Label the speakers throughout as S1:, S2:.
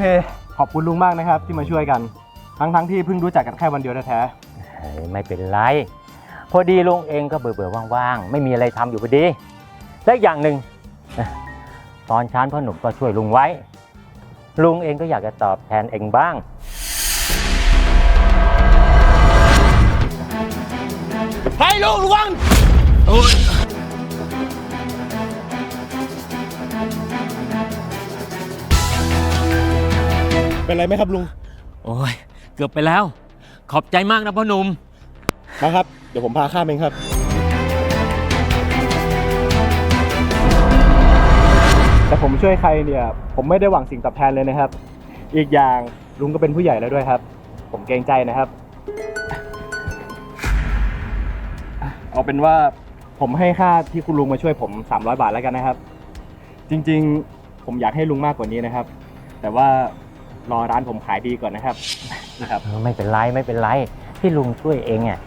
S1: เสร็จสักทีขอบคุณลุงมากนะครับ ที่มาช่วยกัน ทั้งทั้งๆที่เพิ่งรู้จักกันแค่วันเดียวแท้
S2: เฮ้ยไม่เป็นไร พอดีลุงเองก็เบื่อๆว่างๆ ไม่มีอะไรทำอยู่พอดีและอีกอย่างหนึ่งนะตอนชั้นพ่อหนุ่มก็ช่วยลุงไว้ ลุงเองก็อยากจะตอบแทนเองบ้าง
S3: ให้ลูกระวัง
S1: ๆ เป็นไรไหมครับลุง
S3: โอ้ยเกือบไปแล้ว ขอบใจมากนะพ่อหนุ่ม
S1: มาครับ เดี๋ยวผมพาข้ามเองครับ แต่ผมช่วยใครเนี่ย ผมไม่ได้หวังสิ่งตอบแทนเลยนะครับ อีกอย่างลุงก็เป็นผู้ใหญ่แล้วด้วยครับ ผมเกรงใจนะครับ เอาเป็นว่าผมให้ค่าที่คุณลุงมาช่วยผม 300 บาทแล้วกันนะครับ จริงๆ ผมอยากให้ลุงมากกว่านี้นะครับ แต่ว่า รอร้านผมขายดีก่อนนะครับนะครับ
S2: ไม่เป็นไรไม่เป็นไรที่ลุงช่วยเองอะ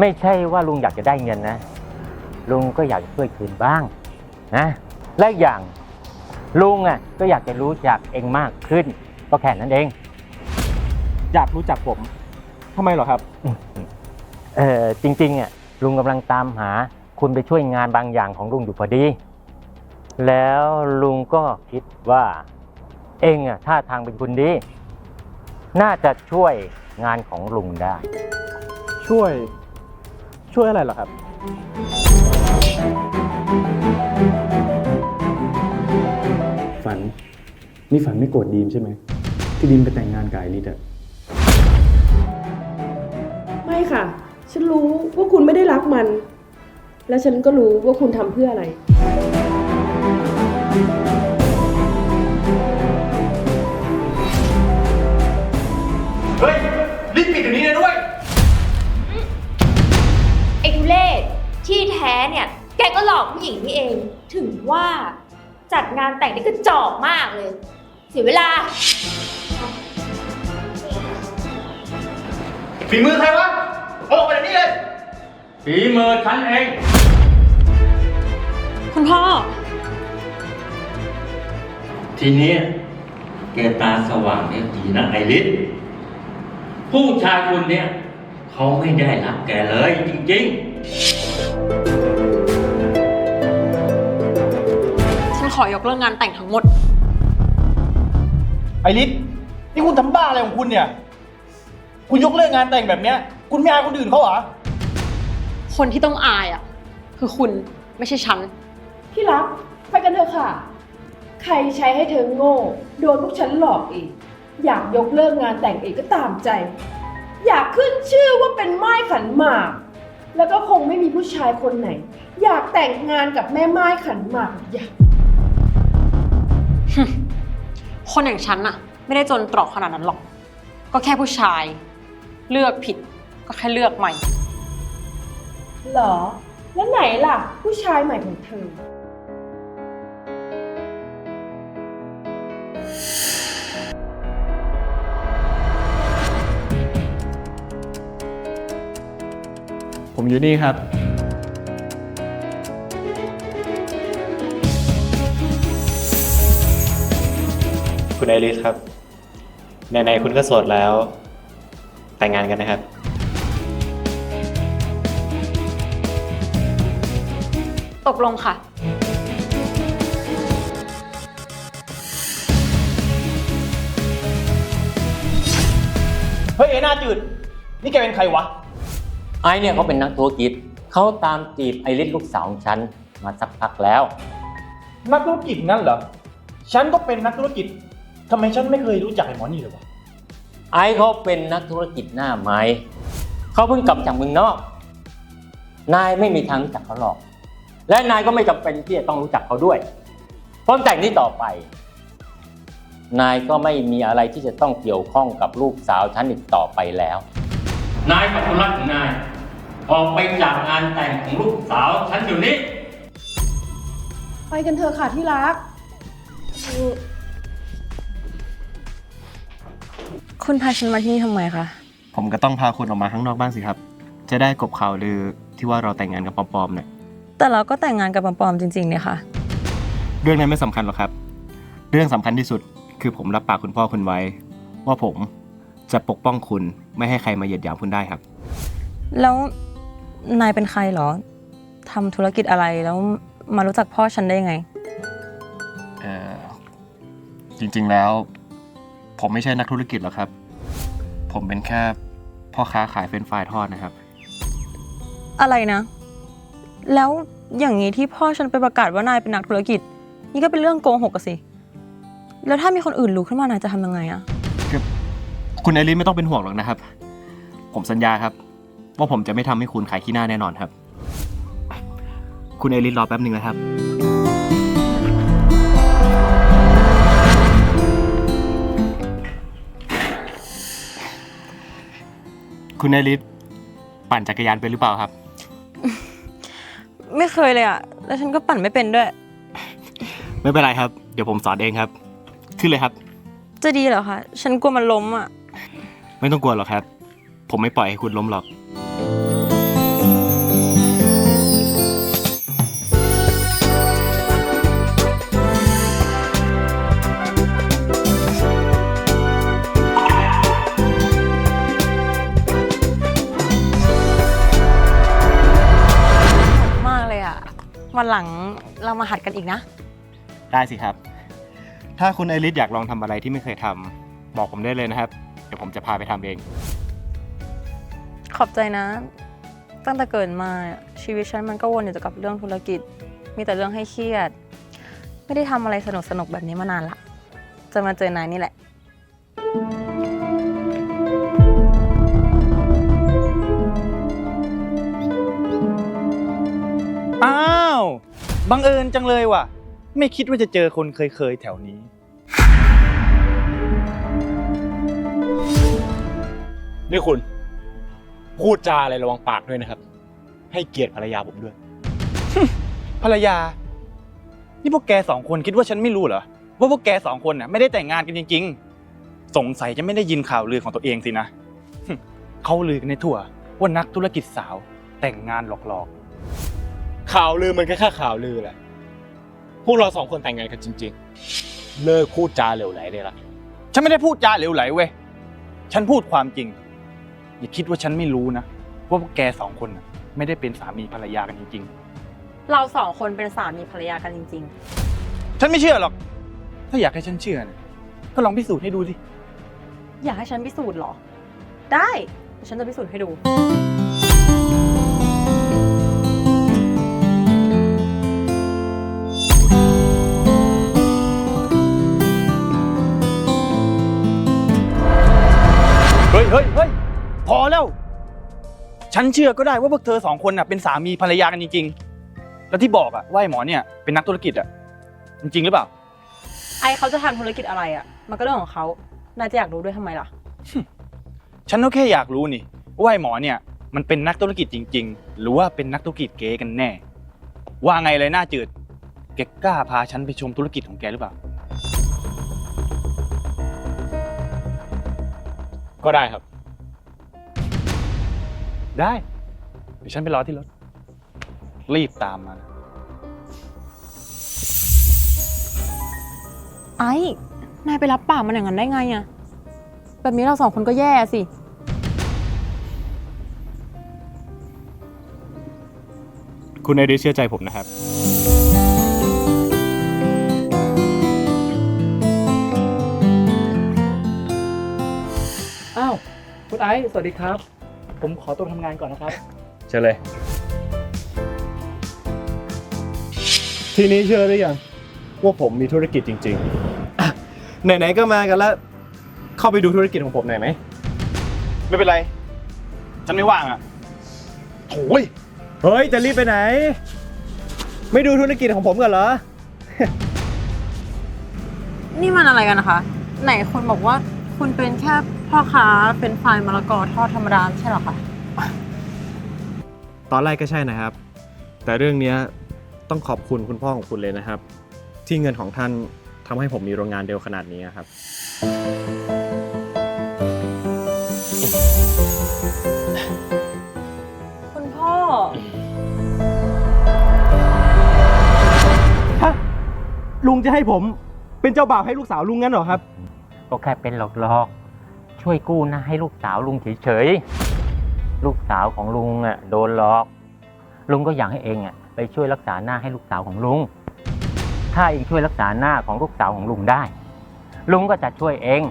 S2: ไม่ใช่ว่าลุงอยากจะได้เงินนะ ลุงก็อยากจะช่วยคืนบ้างนะและอีกอย่างลุงอะก็อยากจะรู้จักเองมากขึ้น ก็แค่นั้นเอง
S1: อยากรู้จักผมทำไมเหรอครับ
S2: เออจริงๆอะลุงกำลังตามหาคุณไปช่วยงานบางอย่างของลุงอยู่พอดี แล้วลุงก็คิดว่า เองอะท่าทางเป็นคนดี น่าจะช่วยงานของลุงได้
S1: ช่วย ช่วยอะไรเหรอครับ
S4: ฝัน นี่ฝันไม่โกรธดีมใช่ไหม ที่ดีมไปแต่งงานกับไอริสอะ
S5: ไม่ค่ะ ฉันรู้ว่าคุณไม่ได้รักมัน และฉันก็รู้ว่าคุณทำเพื่ออะไร
S1: ปิดเดี๋ยวนี้เลยด้วย
S6: ไอ้ทุเล่ที่แท้เนี่ย แกก็หลอกผู้หญิงนี่เอง ถึงว่าจัดงานแต่งนี่ก็จอกมากเลย เสียเวลา
S1: ฝีมือใครวะ ออกไปเดี๋ยวนี้เลย
S2: ฝีมือฉันเอง
S6: คุณพ่อ
S2: ทีนี้แกตาสว่างเนี่ยดีนะไอริส ผู้ชายคนเนี้ยเขาไม่ได้รักแกเลยจริง
S7: ฉันขอยกเลิกงานแต่งทั้งหมด
S8: ไอริสนี่คุณทำบ้าอะไรของคุณเนี่ย คุณยกเลิกงานแต่งแบบเนี้ย คุณไม่อายคนอื่นเขาเหรอ
S7: คนที่ต้องอายอะ คือคุณไม่ใช่ฉัน
S5: ที่รัก ไปกันเถอะค่ะ ใครใช้ให้เธอโง่ โดนพวกฉันหลอกอีก อยากยกเลิกงานแต่งเองก็ตามใจ อยากขึ้นชื่อว่าเป็นไม้ขันหมาก แล้วก็คงไม่มีผู้ชายคนไหน อยากแต่งงานกับแม่ไม้ขันหมากอยาก
S7: คนอย่างฉันอะ ไม่ได้จนตรอกขนาดนั้นหรอก ก็แค่ผู้ชาย เลือกผิดก็แค่เลือกใหม่
S5: เหรอ แล้วไหนล่ะ ผู้ชายใหม่ของเธอ
S1: อยู่นี่ครับ
S9: คุณไอริสครับไหนๆคุณก็โสดแล้ว แต่งงานกันนะครับ
S7: ตกลงค่ะ
S8: เฮ้ยเอหน้าจืด นี่แกเป็นใครวะ
S2: ๆไอเนี่ยเขาเป็นนักธุรกิจเขาตามจีบไอริสลูกสาวของฉันมาสักพักแล้ว
S8: นักธุรกิจงั้นเหรอ ฉันก็เป็นนักธุรกิจทำไมฉันไม่เคยรู้จักไอ้หมอนี่เลยวะ
S2: ไอเขาเป็นนักธุรกิจหน้าไม้เขาเพิ่งกลับจากเมืองนอก นายไม่มีทางรู้จักเขาหรอก และนายก็ไม่จำเป็นที่จะต้องรู้จักเขาด้วย เพราะแต่งนี้ต่อไป นายก็ไม่มีอะไรที่จะต้องเกี่ยวข้องกับลูกสาวฉันอีกต่อไปแล้ว นายกับธุรักของนาย ออกไปจากงานแต่งของลูกสาวฉันอยู่นี้
S5: ไปกันเถอะค่ะที่รัก
S7: คุณพาฉันมาที่นี่ทำไมคะ
S1: ผมก็ต้องพาคุณออกมาข้างนอกบ้างสิครับ จะได้กบข่าวลือที่ว่าเราแต่งงานกับปอมๆเนี่ย
S7: แต่เราก็แต่งงานกับปอมๆจริงๆเนี่ยค่ะ
S1: เรื่องนั้นไม่สำคัญหรอกครับ เรื่องสำคัญที่สุดคือผมรับปากคุณพ่อคุณไว้ ว่าผมจะปกป้องคุณไม่ให้ใครมาเหยียดหยามคุณได้ครับ
S10: แล้ว นายเป็นใครเหรอ ทำธุรกิจอะไรแล้วมารู้จักพ่อฉันได้ยังไง
S1: เอ่อจริงๆแล้ว ผมไม่ใช่นักธุรกิจหรอกครับ ผมเป็นแค่พ่อค้าขายเฟรนช์ฟรายทอดนะครับ
S10: อะไรนะ แล้วอย่างนี้ที่พ่อฉันไปประกาศว่านายเป็นนักธุรกิจ นี่ก็เป็นเรื่องโกหกอะสิ แล้วถ้ามีคนอื่นรู้ขึ้นมานายจะทำยังไงอะ
S1: คุณไอรินไม่ต้องเป็นห่วงหรอกนะครับ ผมสัญญาครับ ว่าผมจะไม่ทำให้คุณขายขี้หน้าแน่นอนครับ คุณไอรินรอแป๊บหนึ่งนะครับ คุณไอรินปั่นจักรยานเป็นหรือเปล่าครับ
S10: ไม่เคยเลยอะแล้วฉันก็ปั่นไม่เป็นด้วย
S1: ไม่เป็นไรครับ เดี๋ยวผมสอนเองครับ ขึ้นเลยครับ
S10: จะดีเหรอคะ ฉันกลัวมันล้มอะ
S1: ไม่ต้องกลัวหรอกครับ ผมไม่ปล่อยให้คุณล้มหรอก
S10: วันหลังเรามาหัดกันอีกนะ
S1: ได้สิครับ ถ้าคุณไอริสอยากลองทำอะไรที่ไม่เคยทำบอกผมได้เลยนะครับ เดี๋ยวผมจะพาไปทำเอง
S10: ขอบใจนะ ตั้งแต่เกิดมาชีวิตฉันมันก็วนอยู่แต่กับเรื่องธุรกิจ มีแต่เรื่องให้เครียด ไม่ได้ทำอะไรสนุกสนุกๆแบบนี้มานานละ จะมาเจอนายนี่แหละ
S8: อ้าว บังเอิญจังเลยว่ะ ไม่คิดว่าจะเจอคนเคยๆแถวนี้
S1: นี่คุณ พูดจาอะไรระวังปากด้วยนะครับ ให้เกียรติภรรยาผมด้วย
S8: ภรรยา นี่พวกแกสองคนคิดว่าฉันไม่รู้เหรอ ว่าพวกแกสองคนน่ะไม่ได้แต่งงานกันจริง ๆ สงสัยจะไม่ได้ยินข่าวลือของตัวเองสินะ เขาลือกันในทั่วว่านักธุรกิจสาวแต่งงานหลอก
S1: ข่าวลือมันก็แค่ข่าวลือแหละ พวกเราสองคนแต่งงานกันจริง ๆ เลิกพูดจาเหลวไหลได้ละ
S8: ๆฉันไม่ได้พูดจาเหลวไหลเว้ย ฉันพูดความจริง อย่าคิดว่าฉันไม่รู้นะ ว่าพวกแกสองคนน่ะไม่ได้เป็นสามีภรรยากันจริง
S10: เราสองคนเป็นสามีภรรยากันจริง
S8: ๆ ฉันไม่เชื่อหรอก ถ้าอยากให้ฉันเชื่อนะก็ลองพิสูจน์ให้ดูสิ
S10: ๆ อยากให้ฉันพิสูจน์เหรอ ได้เดี๋ยวฉันจะพิสูจน์ให้ดู
S8: ฉันเชื่อก็ได้ว่าพวกเธอสองคนน่ะเป็นสามีภรรยากันจริงๆ แล้วที่บอกอะว่าไอ้หมอเนี่ยเป็นนักธุรกิจอะจริงๆหรือเปล่า
S10: ไอเขาจะทำธุรกิจอะไรอะมันก็เรื่องของเขานายจะอยากรู้ด้วยทำไมล่ะ
S8: ฉันก็แค่อยากรู้นี่ว่าไอ้หมอเนี่ยมันเป็นนักธุรกิจจริง ๆ หรือว่าเป็นนักธุรกิจเก๊กันแน่ ว่าไงเลยหน้าจืดแกกล้าพาฉันไปชมธุรกิจของแกหรือเปล่า
S1: ก็ได้ครับ
S8: ได้ เดี๋ยวฉันไปรอที่รถ รีบตามมานะ
S10: ไอ้ นายไปรับปากมันอย่างนั้นได้ไงอะแบบนี้เราสองคนก็แย่สิ
S1: คุณไอริสเชื่อใจผมนะครับ
S11: อ้าว คุณไอซ์สวัสดีครับ ผมขอตัวทำงานก่อนนะครับ
S1: เชิญเลย ทีนี้เชื่อหรือยังว่าผมมีธุรกิจจริงๆอะไหนๆก็มากันแล้ว เข้าไปดูธุรกิจของผมหน่อยไหม
S8: ไม่เป็นไร ฉันไม่ว่างอะโอ้ย
S1: เฮ้ย จะรีบไปไหน ไม่ดูธุรกิจของผมกันเหรอ
S10: นี่มันอะไรกันนะคะ ไหนคุณบอกว่าคุณเป็นแค่ พ่อค้าเป็นไฟล์มะละกอทอดธรรมดาไม่ใช่เหรอคะ
S1: ตอนแรกก็ใช่นะครับ แต่เรื่องเนี้ยต้องขอบคุณคุณพ่อของคุณเลยนะครับ ที่เงินของท่านทำให้ผมมีโรงงานเร็วขนาดนี้ครับ
S10: คุณพ่อ
S1: ลุงจะให้ผมเป็นเจ้าบ่าวให้ลูกสาวลุงงั้นเหรอครับ
S2: ก็แค่เป็นหลอกๆ ช่วยกู้หนะให้ลูกสาวลุงเฉยๆ ลูกสาวของลุงอะโดนหลอก ลุงก็อยากให้เองอะไปช่วยรักษาหน้าให้ลูกสาวของลุง ถ้าเองช่วยรักษาหน้าของลูกสาวของลุงได้ ลุงก็จะช่วยเอง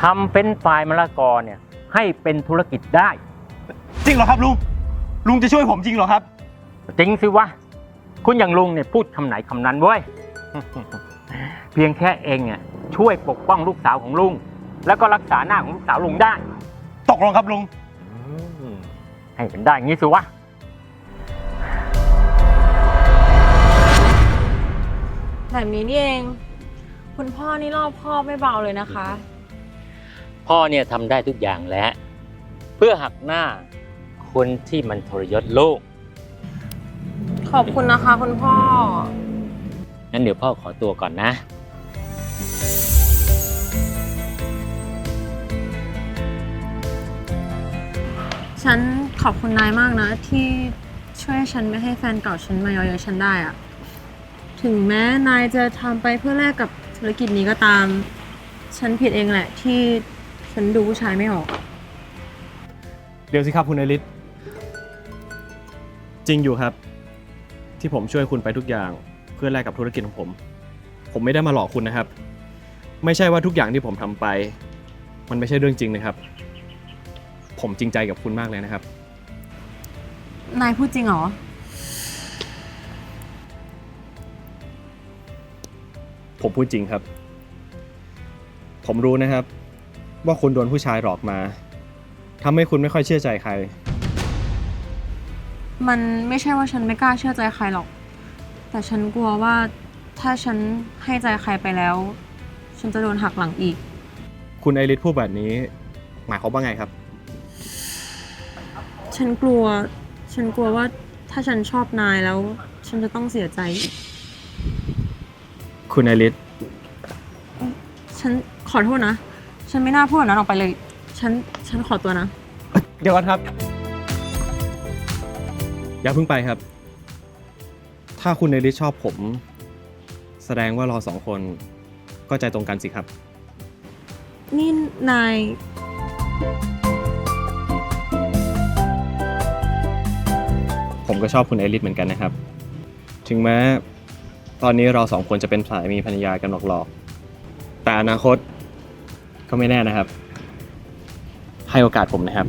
S2: ทำเป็นฝ่ายมะละกอเนี่ยให้เป็นธุรกิจได้
S1: จริงเหรอครับลุง ลุงจะช่วยผมจริงเหรอครับ
S2: จริงสิวะ คุณอย่างลุงเนี่ยพูดคำไหนคำนั้นเว้ย เพียงแค่เองอะช่วยปกป้องลูกสาวของลุง แล้วก็รักษาหน้าของลูกสาวลุงได้
S1: ตกลงครับลุง
S2: ให้เป็นได้อย่างนี้สิวะ
S10: แบบนี้นี่เอง คุณพ่อนี่รอบคอบไม่เบาเลยนะคะ
S2: พ่อเนี่ยทำได้ทุกอย่างแล้ว เพื่อหักหน้าคนที่มันทรยศลูก
S10: ขอบคุณนะคะ คุณพ่อ
S2: งั้นเดี๋ยวพ่อขอตัวก่อนนะ
S10: ขอบคุณนายมากนะ ที่ช่วยฉันไม่ให้แฟนเก่าฉันมาเยอะๆฉันได้อะถึงแม้นายจะทำไปเพื่อแลกกับธุรกิจนี้ก็ตาม ฉันผิดเองแหละที่ฉันดูผู้ชายไม่ออก
S1: เดี๋ยวสิครับคุณอลิศจริงอยู่ครับ ที่ผมช่วยคุณไปทุกอย่างเพื่อแลกกับธุรกิจของผม ผมไม่ได้มาหลอกคุณนะครับ ไม่ใช่ว่าทุกอย่างที่ผมทำไป มันไม่ใช่เรื่องจริงนะครับ ผมจริงใจกับคุณมากเลยนะครับ
S10: นายพูดจริงเหรอ
S1: ผมพูดจริงครับ ผมรู้นะครับ ว่าคุณโดนผู้ชายหลอกมาทำให้คุณไม่ค่อยเชื่อใจใคร
S10: มันไม่ใช่ว่าฉันไม่กล้าเชื่อใจใครหรอก แต่ฉันกลัวว่าถ้าฉันให้ใจใครไปแล้ว ฉันจะโดนหักหลังอีก
S1: คุณไอริสพูดแบบนี้ หมายความว่าไงครับ
S10: ฉันกลัว ฉันกลัวว่าถ้าฉันชอบนายแล้ว ฉันจะต้องเสียใจอีก
S1: คุณไอริส
S10: ฉันขอโทษนะ ฉันไม่น่าพูดแบบนั้นออกไปเลย ฉัน ฉันขอตัวนะ
S1: เดี๋ยวก่อนครับ อย่าเพิ่งไปครับ ถ้าคุณไอริสชอบผม แสดงว่าเราสองคนก็ใจตรงกันสิครับ
S10: นี่นาย
S1: ก็ชอบคุณไอริสเหมือนกันนะครับ ถึงแม้ตอนนี้เราสองคนจะเป็นสายมีภรรยากันหลอกๆแต่อนาคตก็ไม่แน่นะครับ ให้โอกาสผมนะครับ